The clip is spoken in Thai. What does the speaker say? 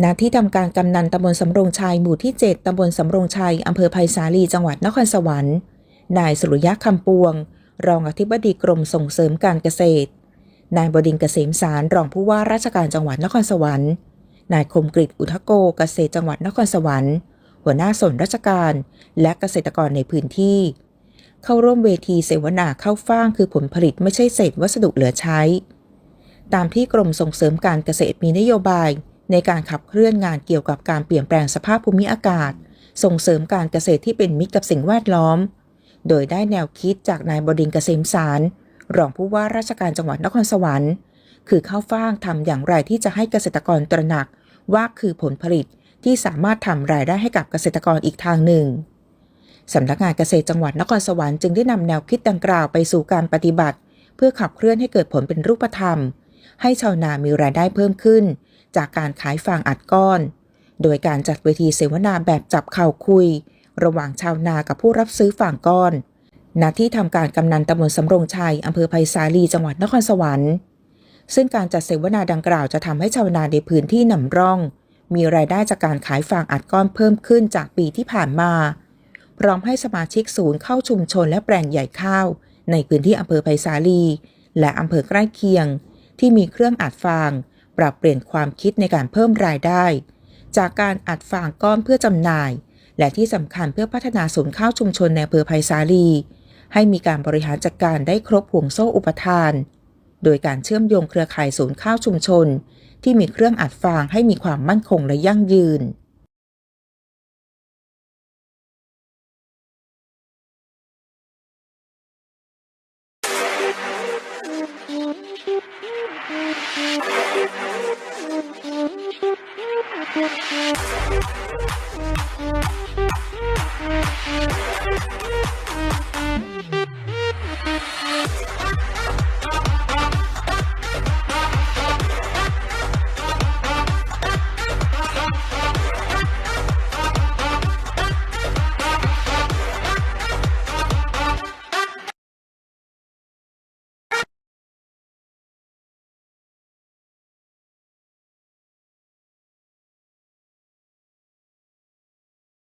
ณที่ทำการกำนันตำบลสำโรงชัยหมู่ที่ 7ตำบลสำโรงชัยอำเภอไผ่สาลีจังหวัดนครสวรรค์นายสุริยะคำปวง รองอธิบดีกรมส่งเสริมการเกษตร นายบดินทร์เกษมสารรองผู้ว่าราชการจังหวัดนครสวรรค์ นายคมกริอุทโกเกษตรจังหวัดนครสวรรค์ หัวหน้าส่วนราชการและเกษตรกรในพื้นที่ เข้าร่วมเวทีเสวนาเข้าฟ่างคือผลผลิตไม่ใช่เศษวัสดุเหลือใช้ ตามที่กรมส่งเสริมการเกษตรมีนโยบาย ในการขับเคลื่อนงานเกี่ยวกับการเปลี่ยนแปลงสภาพภูมิอากาศ ส่งเสริมการเกษตรที่เป็นมิตรกับสิ่งแวดล้อม โดยได้แนวคิดจากนายบดินทร์เกษมสาร รองผู้ว่าราชการจังหวัดนครสวรรค์ คือเข้าฟ่างทำอย่างไรที่จะให้เกษตรกรตระหนักว่าคือผลผลิตที่สามารถทำรายได้ให้กับเกษตรกรอีกทางหนึ่งสำนักงานเกษตรจังหวัดนครสวรรค์จึงได้นำแนวคิดดังกล่าวไปสู่การปฏิบัติ เพื่อขับเคลื่อนให้เกิดผลเป็นรูปธรรม ให้ชาวนามีรายได้เพิ่มขึ้น จากการขายฟางอัดก้อน โดยการจัดเวทีเสวนาแบบจับเข่าคุย ระหว่างชาวนากับผู้รับซื้อฟางก้อนณที่ทำการกำนันตำบลสำโรงชัยอำเภอไผ่สาลีจังหวัดนครสวรรค์ซึ่งการจัดเสวนาดังกล่าวจะทำให้ชาวนาในพื้นที่นำร่อง มีรายได้จากการขายฟางอัดก้อนเพิ่มขึ้นจากปีที่ผ่านมา พร้อมให้สมาชิกศูนย์เข้าชุมชนและแปลงใหญ่ข้าว ในพื้นที่อำเภอไผ่สาลี และอำเภอใกล้เคียง ที่มีเครื่องอัดฟาง ปรับเปลี่ยนความคิดในการเพิ่มรายได้ จากการอัดฟางก้อนเพื่อจำหน่าย และที่สำคัญเพื่อพัฒนาศูนย์ข้าวชุมชนในอำเภอไผ่สาลี ให้มีการบริหารจัดการได้ครบห่วงโซ่อุปทาน โดยการเชื่อมโยงเครือข่ายศูนย์ข้าวชุมชน ที่มีเครื่องอัดฟางให้มีความมั่นคงและยั่งยืน Thank you.